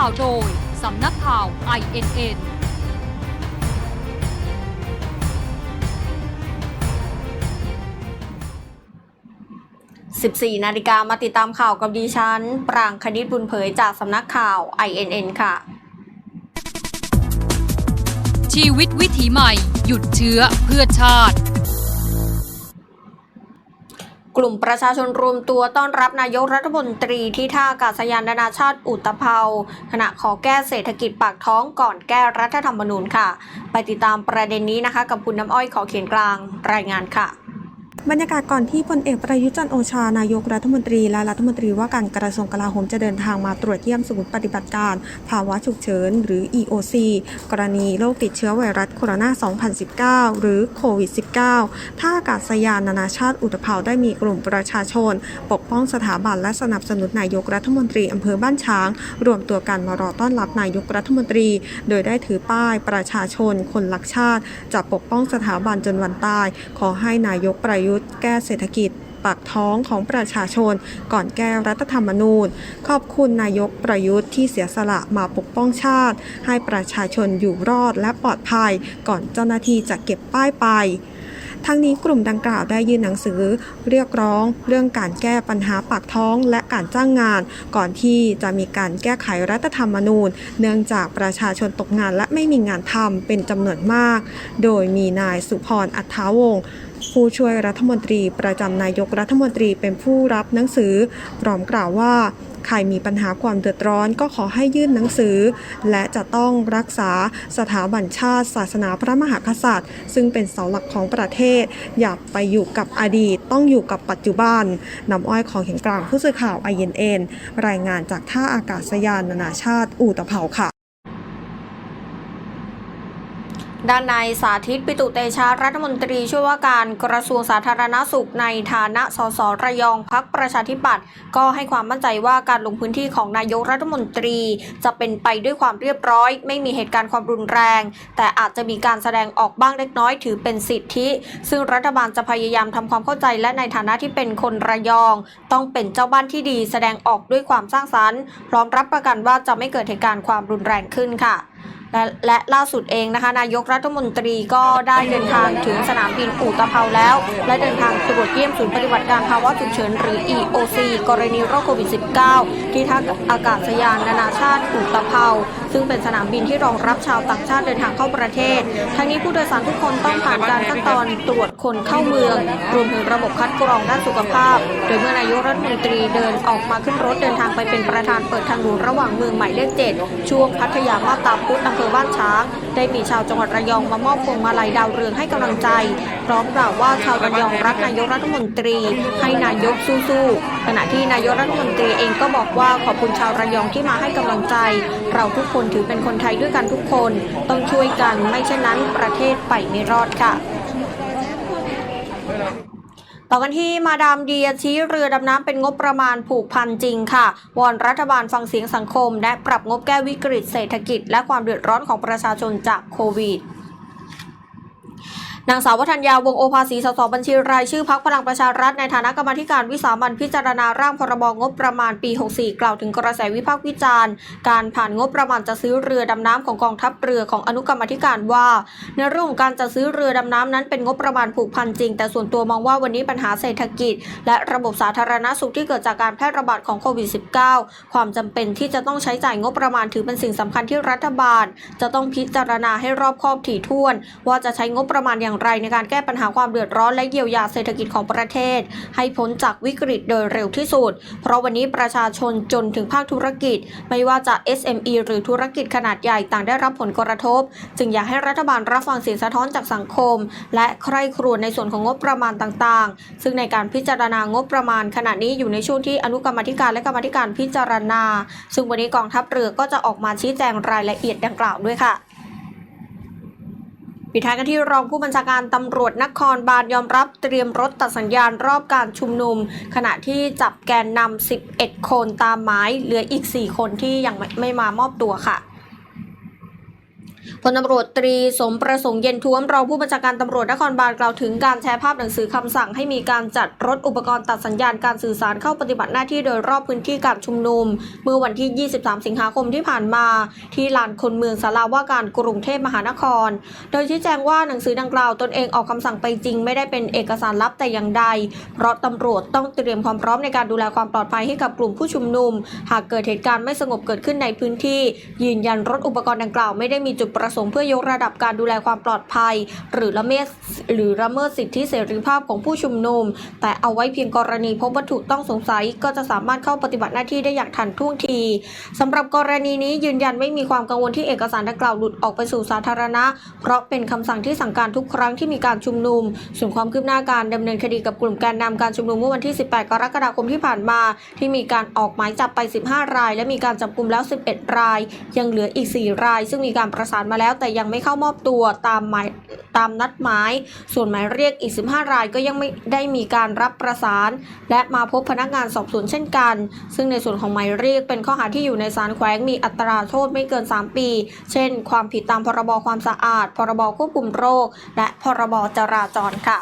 ข่าวโดย สำนักข่าว INN 14 นาฬิกามาติดตามข่าวกับดิฉัน ปรางคณิตบุญเผยจากสำนักข่าว INN ค่ะ ชีวิตวิถีใหม่ หยุดเชื้อเพื่อชาติ กลุ่มประชาชนรวมตัวต้อนรับนายกรัฐมนตรีที่ท่าอากาศยานนานาชาติอุตภเปาขณะขอแก้เศรษฐกิจปากท้องก่อนแก้รัฐธรรมนูญค่ะ ไปติดตามประเด็นนี้นะคะ กับคุณน้ำอ้อยขอเขียนกลางรายงานค่ะ บรรยากาศก่อนที่พลเอกประยุทธ์จันโอชานายกรัฐมนตรีและรัฐมนตรีว่าการกระทรวงกลาโหมจะเดินทางมาตรวจเยี่ยมศูนย์ปฏิบัติการ ภาวะฉุกเฉิน หรือ EOC กรณีโรคติดเชื้อไวรัสโคโรนา 2019 หรือโควิด -19 ท่าอากาศยานนานาชาติอุตภเปาได้มีกลุ่มประชาชน ปกป้องสถาบันและสนับสนุนนายกรัฐมนตรีอำเภอบ้านช้าง รวมตัวกันมารอต้อนรับนายกรัฐมนตรี โดยได้ถือป้ายประชาชน คนรักชาติ จะปกป้องสถาบันจนวันตาย ขอให้นายกประยุทธ์แก้เศรษฐกิจปากท้องของประชาชน ก่อนแก้รัฐธรรมนูญ ขอบคุณนายกประยุทธ์ที่เสียสละมาปกป้องชาติ ให้ประชาชนอยู่รอดและปลอดภัย ก่อนเจ้าหน้าที่จะเก็บป้ายไป ทั้งนี้กลุ่มดังกล่าวได้ยื่นหนังสือ เรียกร้อง เรื่องการแก้ปัญหาปากท้องและการจ้างงาน ก่อนที่จะมีการแก้ไขรัฐธรรมนูญ เนื่องจากประชาชนตกงานและไม่มีงานทำเป็นจำนวนมาก โดยมีนายสุพรอัฐาวงศ์ผู้ช่วยรัฐมนตรีประจำนายกรัฐมนตรีเป็นผู้รับหนังสือพร้อมกล่าวว่า ใครมีปัญหาความเดือดร้อนก็ขอให้ยื่นหนังสือ และจะต้องรักษาสถาบันชาติ ศาสนาพระมหากษัตริย์ ซึ่งเป็นเสาหลักของประเทศ อย่าไปอยู่กับอดีต ต้องอยู่กับปัจจุบันนำอ้อยของเห็นกลางผู้สื่อข่าวไอเยนเอ็นรายงานจากท่าอากาศยานนานาชาติ อู่ตะเภาค่ะ ด้านนายสาธิตปิตุเตชะรัฐมนตรีช่วยว่าการกระทรวงสาธารณสุขในฐานะสสระยองพักประชาธิปัตย์ก็ให้ความมั่นใจว่าการลงพื้นที่ของนายกรัฐมนตรี จะเป็นไปด้วยความเรียบร้อย ไม่มีเหตุการณ์ความรุนแรง แต่อาจจะมีการแสดงออกบ้างเล็กน้อยถือเป็นสิทธิ ซึ่งรัฐบาลจะพยายามทำความเข้าใจและในฐานะที่เป็นคนระยอง ต้องเป็นเจ้าบ้านที่ดี แสดงออกด้วยความสร้างสรรค์พร้อมรับประกันว่าจะไม่เกิดเหตุการณ์ความรุนแรงขึ้นค่ะ และและล่าสุดเองนะคะ นายกรัฐมนตรีก็ได้เดินทางถึงสนามบินอู่ตะเภาแล้ว และเดินทางตรวจเยี่ยมศูนย์ปฏิบัติการภาวะฉุกเฉินหรือ EOC กรณีโรคโควิด -19 ที่ท่าอากาศยานนานาชาติอู่ตะเภา ซึ่งเป็นสนามบินที่รองรับชาวต่างชาติเดินทางเข้าประเทศ ทั้งนี้ผู้โดยสารทุกคนต้องผ่านการขั้นตอนตรวจคนเข้าเมือง รวมถึงระบบคัดกรองด้านสุขภาพ โดยเมื่อนายกรัฐมนตรีเดินออกมาขึ้นรถเดินทางไปเป็นประธานเปิดทางหลวงระหว่างเมืองใหม่เลขเจ็ดช่วงพัทยามาตาพุธอำเภอบ้านช้างได้มีชาวจังหวัดระยองมามอบพวงมาลัยดาวเรืองให้กำลังใจ พร้อมกล่าวว่าชาวระยองรักนายกรัฐมนตรี ให้นายกสู้ๆขณะที่นายกรัฐมนตรีเองก็บอกว่าขอบคุณชาวระยองที่มาให้กำลังใจ เราทุกคนถือเป็นคนไทยด้วยกันทุกคน ต้องช่วยกันไม่เช่นนั้นประเทศไปไม่รอดค่ะ ต่อกันที่มาดามเดียชี้เรือดำน้ำเป็นงบประมาณผูกพันจริงค่ะ วอนรัฐบาลฟังเสียงสังคม และปรับงบแก้วิกฤตเศรษฐกิจ และความเดือดร้อนของประชาชนจากโควิด นางสาววัฒนยาวงโอภาสีสสบัญชีรายชื่อพักพลังประชารัฐในฐานะกรรมธิการวิสามันพิจารณาร่างพรบงบประมาณปี 64 กล่าวถึงกระแสวิพากษ์วิจารณ์ การผ่านงบประมาณจะซื้อเรือดำน้ำของกองทัพเรือของอนุกรรมธิการว่า ในเรื่องของการจะซื้อเรือดำน้ำนั้นเป็นงบประมาณผูกพันจริง แต่ส่วนตัวมองว่าวันนี้ปัญหาเศรษฐกิจ และระบบสาธารณสุขที่เกิดจากการแพร่ระบาดของโควิด -19 ความจำเป็นที่จะต้องใช้จ่ายงบประมาณถือเป็นสิ่งสำคัญที่รัฐบาล จะต้องพิจารณาให้รอบคอบถี่ถ้วน ว่าจะใช้งบประมาณอย่างางไรในการแก้ปัญหาความเดือดร้อนและเยียวยาเศรษฐกิจของประเทศ ให้พ้นจากวิกฤตโดยเร็วที่สุด เพราะวันนี้ประชาชนจนถึงภาคธุรกิจ ไม่ว่าจะ SME หรือธุรกิจขนาดใหญ่ต่างได้รับผลกระทบ จึงอยากให้รัฐบาลรับฟังเสียงสะท้อนจากสังคม และใคร่ครวญในส่วนของงบประมาณต่างๆ ซึ่งในการพิจารณางบประมาณ ขณะนี้อยู่ในช่วงที่อนุกรรมธิการและกรรมธิการพิจารณา ซึ่งวันนี้กองทัพเรือก็จะออกมาชี้แจงรายละเอียดดังกล่าวด้วยค่ะ ปิดท้ายกันที่รองผู้บัญชาการตำรวจนครบาลยอมรับเตรียมรถตัดสัญญาณรอบการชุมนุม ขณะที่จับแกนนำ11 คนตามหมายเหลืออีก 4 คนที่ยังไม่ไม่มามอบตัวค่ะ พลตำรวจตรีสมประสงค์เย็นท้วมรองผู้บัญชาการตำรวจนครบาลกล่าวถึงการแชร์ภาพหนังสือคำสั่งให้มีการจัดรถอุปกรณ์ตัดสัญญาณการสื่อสารเข้าปฏิบัติหน้าที่โดยรอบพื้นที่การชุมนุม เมื่อวันที่ 23 สิงหาคมที่ผ่านมา ที่ลานคนเมืองสาราว่าการกรุงเทพมหานคร โดยชี้แจงว่าหนังสือดังกล่าวตนเองออกคำสั่งไปจริง ไม่ได้เป็นเอกสารลับแต่อย่างใด เพราะตำรวจต้องเตรียมความพร้อมในการดูแลความปลอดภัยให้กับกลุ่มผู้ชุมนุม หากเกิดเหตุการณ์ไม่สงบเกิดขึ้นในพื้นที่ ยืนยันรถอุปกรณ์ดังกล่าวไม่ได้มีจุดประสงค์เพื่อยกระดับการดูแลความปลอดภัย หรือละเมิดหรือละเมิดสิทธิเสรีภาพของผู้ชุมนุม แต่เอาไว้เพียงกรณีพบวัตถุต้องสงสัยก็จะสามารถเข้าปฏิบัติหน้าที่ได้อย่างทันท่วงทีสำหรับกรณีนี้ยืนยันไม่มีความกังวลที่เอกสารดังกล่าวหลุดออกไปสู่สาธารณะ เพราะเป็นคำสั่งที่สั่งการทุกครั้งที่มีการชุมนุม ส่วนความคืบหน้าการดำเนินคดีกับกลุ่มแกนนำการชุมนุมเมื่อวันที่ 18 กรกฎาคมที่ผ่านมา ที่มีการออกหมายจับไป 15 ราย และมีการจับกลุ่มแล้ว 11 ราย ยังเหลืออีก 4 ราย ซึ่งมีการประสานมาแล้วแต่ยังไม่เข้ามอบตัวตามหมายตามนัดหมาย ส่วนหมายเรียกอีก 15 รายก็ยังไม่ได้มีการรับประสาน และมาพบพนักงานสอบสวนเช่นกัน ซึ่งในส่วนของหมายเรียกเป็นข้อหาที่อยู่ในศาลแขวงมีอัตราโทษไม่เกิน 3 ปี เช่น ความผิดตามพรบความสะอาด พรบควบคุมโรค และพรบจราจรค่ะ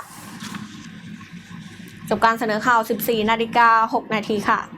จบการเสนอข่าว 14 นาฬิกา 6 นาทีค่ะ